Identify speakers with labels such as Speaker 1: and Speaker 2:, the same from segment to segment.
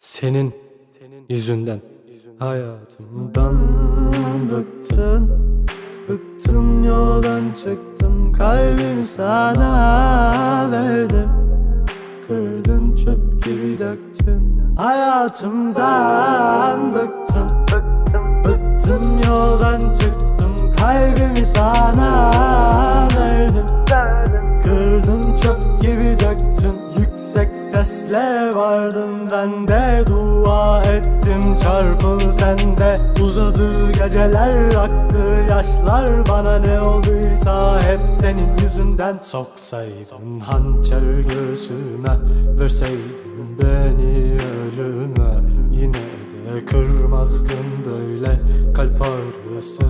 Speaker 1: Senin yüzünden. Hayatımdan bıktın Bıktım yoldan çıktım kalbimi sana verdim. Kırdın çöp gibi döktün. Hayatımdan bıktım Bıktım, yoldan çıktım Kalbimi sana Sesle vardım ben de Dua ettim çarpıl sende. Uzadı geceler aktı yaşlar Bana ne olduysa hep senin yüzünden. Soksaydın hançer göğsüme Verseydin beni ölüme. Yine de kırmazdım böyle Kalp ağrısı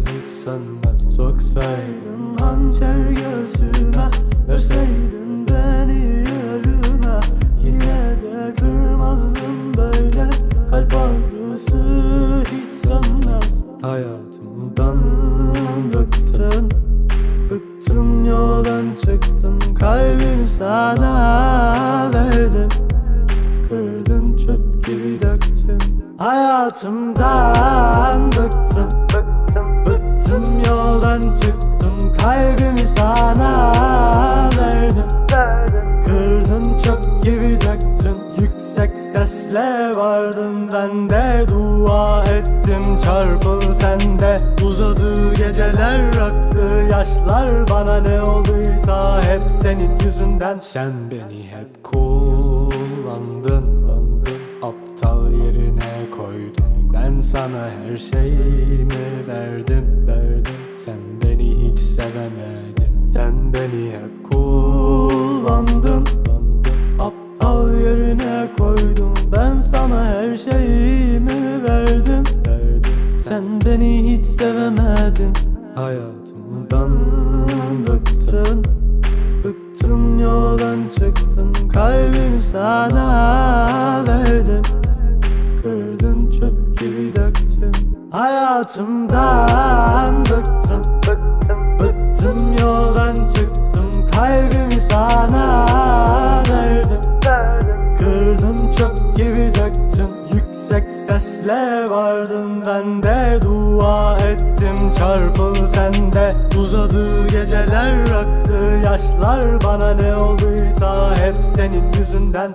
Speaker 1: hiç sönmez. Soksaydın hançer göğsüme Verseydin Kalbimi sana verdim. Kırdın çöp gibi döktün Hayatımdan bıktım Bıktım yoldan çıktım Kalbimi sana verdim. Kırdın çöp gibi döktün Yüksek sesle vardım ben de. Dua ettim çarpıl sende. Uzadı geceler aktı yaşlar. Bana ne olduysa hep senin yüzünden. Sen beni hep kullandın. Aptal yerine koydun. Ben sana her şeyimi verdim. Verdim. Sen beni hiç sevemedin. Sen beni hep kullandın. Aptal yerine koydum Ben sana her şeyimi verdim. Verdim. Sen beni hiç sevemedin. Hayatımdan Hayatımdan bıktım Bıktım Bıktım. Yoldan çıktım Kalbimi sana verdim. Kırdın çöp gibi döktün Yüksek sesle vardım. Ben de Dua ettim çarpıl sende. Uzadı geceler aktı yaşlar. Bana ne olduysa hep senin yüzünden